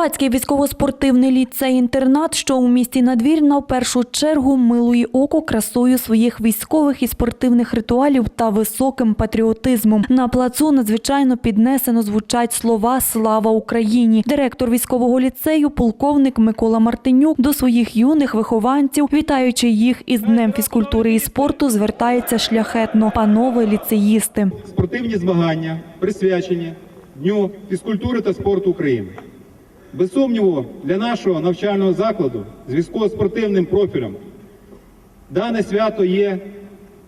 Карпатський військово-спортивний ліцей-інтернат, що у місті Надвірна, в першу чергу милує око красою своїх військових і спортивних ритуалів та високим патріотизмом. На плацу надзвичайно піднесено звучать слова Слава Україні. Директор військового ліцею, полковник Микола Мартинюк, до своїх юних вихованців, вітаючи їх із Днем фізкультури і спорту, звертається шляхетно. Панове ліцеїсти. спортивні змагання присвячені Дню фізкультури та спорту України. Без сумніву, для нашого навчального закладу з військово-спортивним профілем дане свято є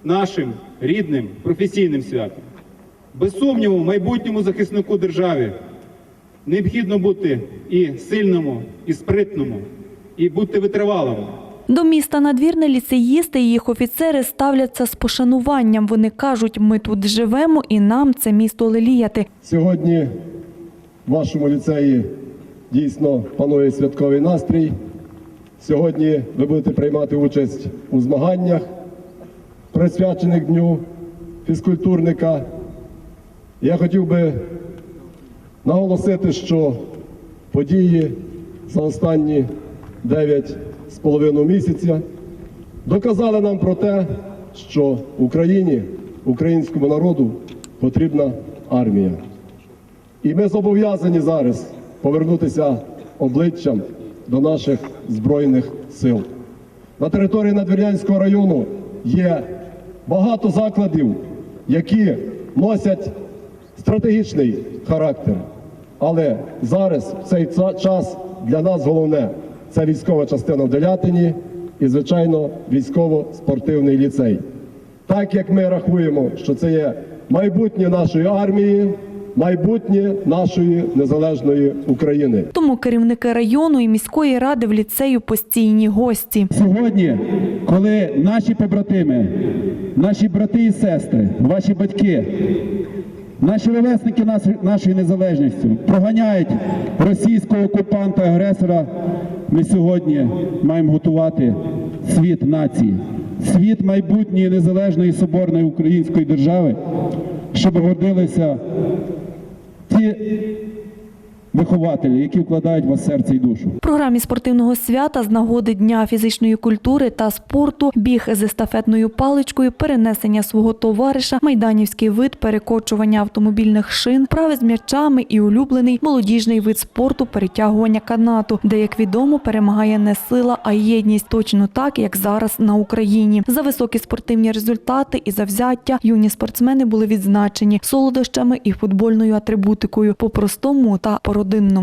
нашим рідним професійним святом. Без сумніву, майбутньому захиснику держави необхідно бути і сильному, і спритному, і бути витривалому. До міста надвірне ліцеїсти і їх офіцери ставляться з пошануванням. Вони кажуть, ми тут живемо і нам це місто леліяти. Сьогодні в вашому ліцеї дійсно панує святковий настрій. Сьогодні ви будете приймати участь у змаганнях, присвячених Дню фізкультурника. Я хотів би наголосити, що події за останні 9 з половиною місяця доказали нам про те, що Україні, українському народу потрібна армія. І ми зобов'язані зараз повернутися обличчям до наших збройних сил. На території Надвірнянського району є багато закладів, які носять стратегічний характер. Але зараз, в цей час, для нас головне це військова частина в Делятині і, звичайно, військово-спортивний ліцей. Так як ми рахуємо, що це є майбутнє нашої армії, майбутнє нашої незалежної України. Тому керівники району і міської ради в ліцею постійні гості. Сьогодні, коли наші побратими, наші брати і сестри, ваші батьки, наші ровесники нашої незалежності проганяють російського окупанта агресора, ми сьогодні маємо готувати світ нації, світ майбутньої незалежної соборної української держави, щоб годилися ті вихователі, які вкладають в вас серце і душу. В програмі спортивного свята з нагоди Дня фізичної культури та спорту, біг з естафетною паличкою, перенесення свого товариша, майданівський вид перекочування автомобільних шин, вправи з м'ячами і улюблений молодіжний вид спорту перетягування канату, де, як відомо, перемагає не сила, а єдність, точно так, як зараз на Україні. За високі спортивні результати і завзяття юні спортсмени були відзначені солодощами і футбольною атрибутикою по простому та по родинному.